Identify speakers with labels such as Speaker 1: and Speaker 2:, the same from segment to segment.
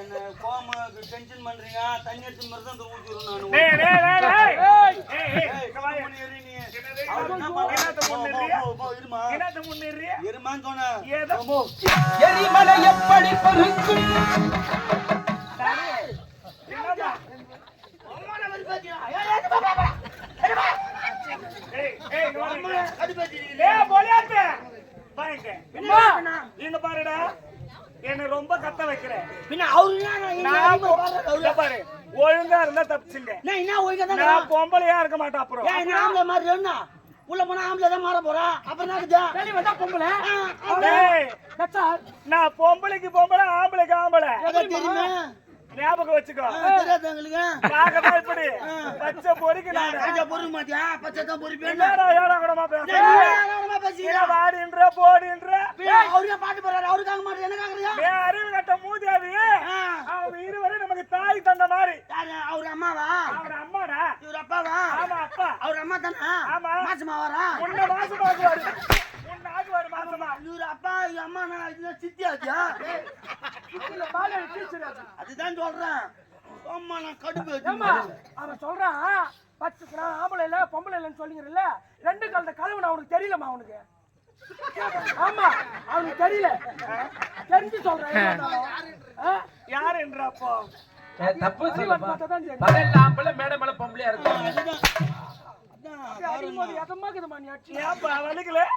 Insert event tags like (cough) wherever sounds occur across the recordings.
Speaker 1: என்ன கோவமா டென்ஷன் பண்றீங்க? தண்ணி எடுத்து மாதிரி தான் ஊற்றிடுறோம் நான்.
Speaker 2: டேய் டேய் டேய் ரொம்ப கத்த வைக்கிற.
Speaker 1: பின்ன அவரு பாரு,
Speaker 2: ஒழுங்கா இருந்தா தப்பிச்சுங்க
Speaker 1: நான் என்ன ஒழுங்கா
Speaker 2: நான் பொம்பளையா இருக்க மாட்டேன் அப்புறம்.
Speaker 1: ஏன் என்ன ஆம்பளை மாதிரி என்ன உள்ள போனா ஆம்பளை தான் மாற போறா? அப்புறம் என்ன?
Speaker 3: வெளிய வந்தா பொம்பளை.
Speaker 2: நான் பொம்பளைக்கு பொம்பளை ஆம்பளைக்கு ஆம்பளை.
Speaker 1: தெரியுமே?
Speaker 2: ஞாபகம் வச்சுக்கோ.
Speaker 1: தெரியாது எங்களுக்கு.
Speaker 2: பார்க்கதான் இப்படி. பச்சை பொறிக்கு
Speaker 1: நான். ராஜா பொறுக்க மாட்டியா? பச்சை தான் பொறுப்பேன்
Speaker 2: ஏடா கூடமா
Speaker 1: நான்
Speaker 2: பேசுற?
Speaker 1: நீ ஏன் பேசுகிறா?
Speaker 2: கீழே வாடின்ற போடின்ற?
Speaker 1: பின்ன அவரு ஏன் பாட்டு போறாரு அவருக்காக மாட்டேன் எனக்கு அவரு அம்மாவா?
Speaker 2: அவர் அம்மாடா.
Speaker 1: இவர் அப்பாவா?
Speaker 2: ஆமா அப்பா.
Speaker 1: அவர் அம்மா தானே
Speaker 2: ஆமா.
Speaker 1: மாசமா வரா
Speaker 2: உன்ன மாசம் ஆகுவாரு உன்ன ஆகுவாரு மாசமா.
Speaker 1: இவர் அப்பா இவர் அம்மா நான் இதுதான் சித்தி ஆச்சா
Speaker 3: இல்ல பால டீச்சர்
Speaker 1: அதுதான் சொல்றேன். அம்மா நான் கடுப்பு வச்சு
Speaker 3: அவன் சொல்றான் பத்து நான் ஆம்பளை இல்ல பொம்பளை இல்லைன்னு சொல்லிங்கிறல்ல ரெண்டு கலந்த கலவு அவனுக்கு தெரியலமா அவனுக்கு. ஆமா அவனுக்கு தெரியல. தெரிஞ்சு சொல்றேன்?
Speaker 2: யார் என்ற அப்போ?
Speaker 4: தப்பு சொல்லப்பா
Speaker 3: பார்த்தா தான் தெரியும்.
Speaker 4: பகல்ல ஆம்பளை மேடை மேல பொம்பளையா இருக்கும்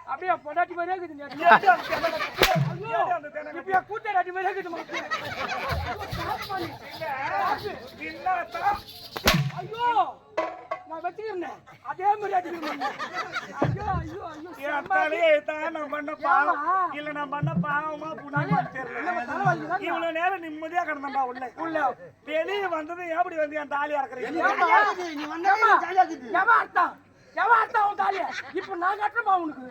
Speaker 3: அப்படியே பொண்டாட்டி மாதிரியே இருக்குது நீ அடிச்சு.
Speaker 2: ஏடி அந்த தென்னங்க-
Speaker 3: ஐயோ,
Speaker 2: ஏடி அந்த தென்னங்க-
Speaker 3: இப்படியே கூட்டை அடி மாதிரியே ஐயோ நான் வச்சுக்கிறேன் அதே மாதிரி?
Speaker 2: இல்ல நான் பண்ண பாவமா
Speaker 3: தான்
Speaker 2: இவ்வளவு நேரம் நிம்மதியா கிடந்தா உள்ள.
Speaker 3: உள்ள.
Speaker 2: வெளியே வந்தது எப்படி வந்து என் தாலி அறக்குறீங்க?
Speaker 3: எவன் அர்த்தம் அவன் தாலிய? இப்ப நான் கட்டுறமா உனக்கு.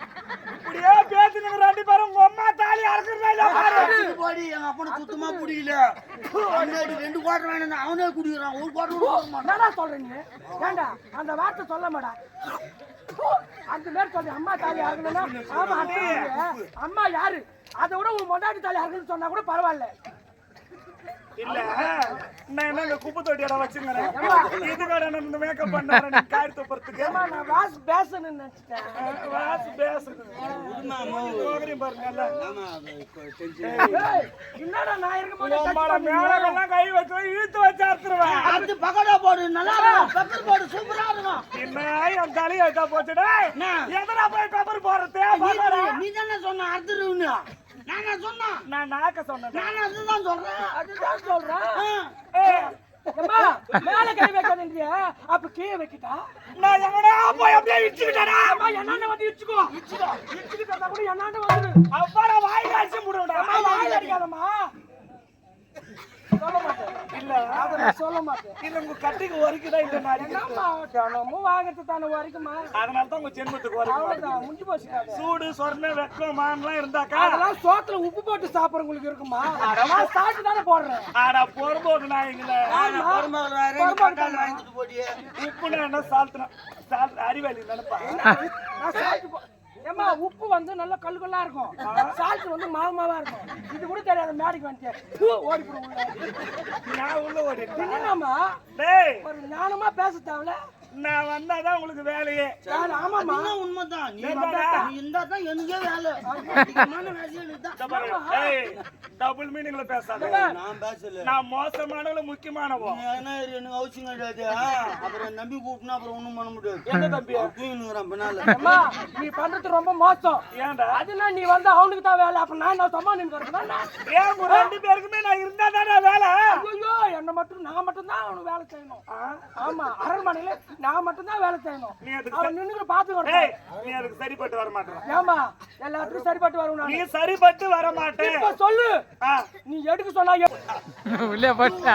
Speaker 2: இப்படியே பேசுனீங்க ரெண்டு பேரும் உங்க அம்மா தாலி அறக்குறதா இல்ல பாரு.
Speaker 1: அடிச்சு போடி, எங்க அப்பனை சுத்தமா. அவனுக்கு ரெண்டு quarter வேணும்னு அவனே குடிக்கிறான். ஒரு quarter கூட போட மாட்டான்.
Speaker 3: என்னடா சொல்ற நீ ஏண்டா அந்த வார்த்தை சொல்ல மாடா அந்த மாதிரி சொல்ற அம்மா தாலி அறுக்கணும்னா ஆமா அம்மா யாரு? அதை விட உன் மொண்டாட்டி தாலி அறுக்கணும்னு சொன்னா கூட பரவாயில்ல.
Speaker 2: இல்ல. நான் என்ன இந்த குப்பை தொட்டியோட வச்சுக்கிறேன் இதுக்காக நான் இந்த மேக்கப் பண்ண காரி துப்புறதுக்கு.
Speaker 3: நான் வாஸ் நினைச்சிட்டேன்.
Speaker 1: அது கொ- tension.
Speaker 3: ஏய், என்னடா நான் இருக்கும்
Speaker 2: கை வச்சு இழுத்து வச்சு அறுத்துருவேன்.
Speaker 1: அடுத்து பக்கோடா போடு நல்லா இருக்கும். பெப்பர் போடு சூப்பரா இருக்கும்.
Speaker 2: என்ன என் தலையை வச்சா போச்சுடா
Speaker 1: என்ன?
Speaker 2: எதனா போய் பெப்பர் போடுறது?
Speaker 1: நீ தானே சொன்ன அறுத்துருன்னு. நானா சொன்னேன்
Speaker 2: நான் நாக்க சொன்னேன்
Speaker 1: நான் அதுதான் சொல்றேன்.
Speaker 3: அதுதான் சொல்றேன். அம்மா, மேல கை வைக்காதீங்க அப்ப கீழே வைக்கிட்டா?
Speaker 2: நான் எங்கடா போய் அப்படியே இடிச்சுக்கிட்டேனா
Speaker 3: அம்மா என்னாண்ட வந்து இடிச்சுக்கோ? இடிச்சுக்கோ இடிச்சுக்கிட்டா கூட என்னாண்ட வந்துடு
Speaker 2: அப்பாடா வாய் காய்ச்சி முடுடா
Speaker 3: அம்மா வாயில் அடிக்காதம்மா
Speaker 2: இல்ல
Speaker 3: அதை சொல்ல மாட்டேன்
Speaker 2: இல்ல உங்க கட்டிக்கு வரைக்குதான் இந்த மாதிரி
Speaker 3: என்னம்மா தினமும் வாங்குறது தானே வரைக்குமா
Speaker 2: அதனால தான் உங்க ஜென்மத்துக்கு வரைக்கும்
Speaker 3: அவ்வளவுதான் முடிஞ்சு போச்சு
Speaker 2: சூடு சொர்ண வெக்கம் மான்லாம் இருந்தாக்கா
Speaker 3: அதெல்லாம் சோத்துல உப்பு போட்டு சாப்பிடுறவங்களுக்கு இருக்குமா நான் சாப்பிட்டு தானே போடுறேன்
Speaker 2: ஆனா போடும்போது நான் எங்களை
Speaker 1: ரெண்டு பட்டால் வாங்கிட்டு போடியே.
Speaker 2: உப்புனா என்ன சால்ட்னா சால்ட் அறிவாளி நினைப்பா
Speaker 3: நான் சாப்பிட்டு ஏம்மா உப்பு வந்து நல்ல கல்லு கல்லா இருக்கும். சால்ட் வந்து மாவு மாவா இருக்கும். இது கூட தெரியாத மேடைக்கு வந்துட்டு ஓடி உள்ள.
Speaker 2: நான் உள்ள ஓடிட்டேன்.
Speaker 3: என்னம்மா?
Speaker 2: டேய்.
Speaker 3: ஒரு ஞானமா பேச தேவையில்ல.
Speaker 2: நான் வந்தாதான் உங்களுக்கு வேலையே.
Speaker 1: அதுதான் உண்மைதான். நீ இருந்தா தான் எனக்கே வேலை.
Speaker 2: டபுள் மீனிங்ல பேசாத.
Speaker 1: நான் பேசல.
Speaker 2: நான் மோசமானவள முக்கியமானவோ?
Speaker 1: என்ன எனக்கு அவசியம் கிடையாது. அப்புறம் என் தம்பி கூப்பிட்டுனா அப்புறம் ஒண்ணும் பண்ண முடியாது.
Speaker 2: எந்த தம்பி?
Speaker 1: அவன் தூங்கினுக்குறான் பின்னால.
Speaker 3: அம்மா நீ பண்றது ரொம்ப மோசம்.
Speaker 2: ஏன்டா?
Speaker 3: அதுனா நீ வந்து அவனுக்கு தான் வேலை. அப்ப நான் நான் சம்மா நின்று வரதுனா
Speaker 2: ஏன் ரெண்டு பேருக்குமே நான் இருந்தா தானே வேலை?
Speaker 3: ஐயோ என்ன மட்டும் நான் மட்டும் தான் அவனுக்கு வேலை செய்யணும். ஆமா அரண்மனையில நான் மட்டும் தான் வேலை செய்யணும்.
Speaker 2: நீ அதுக்கு
Speaker 3: அவன்
Speaker 2: ஏய்
Speaker 3: வரணும்
Speaker 2: நீ அதுக்கு சரிப்பட்டு வர மாட்டேன்
Speaker 3: ஏமா எல்லாத்துக்கும் சரிப்பட்டு வரும்
Speaker 2: நீ சரிப்பட்டு வர மாட்டேன்
Speaker 3: இப்ப சொல்லு. நீ எடுக்க சொன்னா. (laughs)
Speaker 4: உள்ளே போட்டா.